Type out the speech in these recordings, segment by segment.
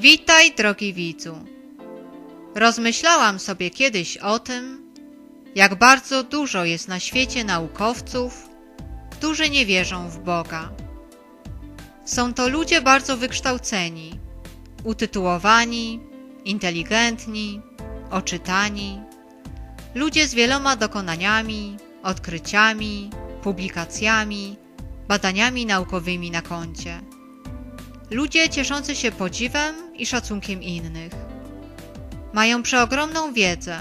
Witaj, drogi widzu. Rozmyślałam sobie kiedyś o tym, jak bardzo dużo jest na świecie naukowców, którzy nie wierzą w Boga. Są to ludzie bardzo wykształceni, utytułowani, inteligentni, oczytani, ludzie z wieloma dokonaniami, odkryciami, publikacjami, badaniami naukowymi na koncie. Ludzie cieszący się podziwem i szacunkiem innych. Mają przeogromną wiedzę,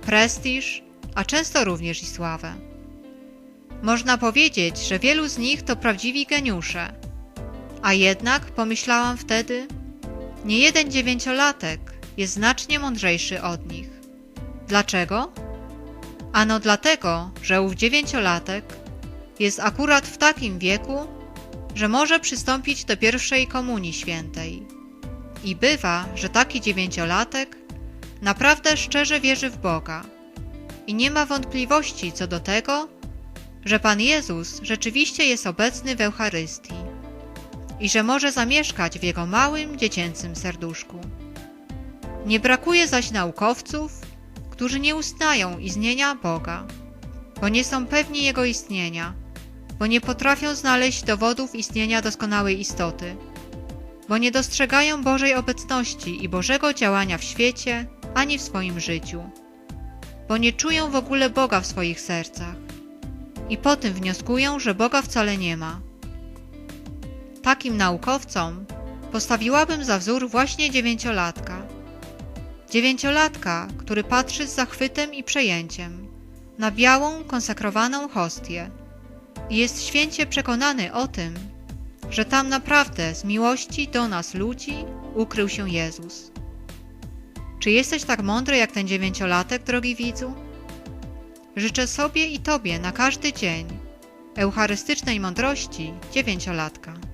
prestiż, a często również i sławę. Można powiedzieć, że wielu z nich to prawdziwi geniusze. A jednak, pomyślałam wtedy, nie jeden dziewięciolatek jest znacznie mądrzejszy od nich. Dlaczego? Ano dlatego, że ów dziewięciolatek jest akurat w takim wieku, że może przystąpić do pierwszej komunii świętej. I bywa, że taki dziewięciolatek naprawdę szczerze wierzy w Boga i nie ma wątpliwości co do tego, że Pan Jezus rzeczywiście jest obecny w Eucharystii i że może zamieszkać w jego małym, dziecięcym serduszku. Nie brakuje zaś naukowców, którzy nie uznają istnienia Boga, bo nie są pewni Jego istnienia, bo nie potrafią znaleźć dowodów istnienia doskonałej istoty, bo nie dostrzegają Bożej obecności i Bożego działania w świecie ani w swoim życiu, bo nie czują w ogóle Boga w swoich sercach i po tym wnioskują, że Boga wcale nie ma. Takim naukowcom postawiłabym za wzór właśnie dziewięciolatka. Dziewięciolatka, który patrzy z zachwytem i przejęciem na białą, konsekrowaną hostię i jest święcie przekonany o tym, że tam naprawdę z miłości do nas ludzi ukrył się Jezus. Czy jesteś tak mądry jak ten dziewięciolatek, drogi widzu? Życzę sobie i Tobie na każdy dzień eucharystycznej mądrości dziewięciolatka.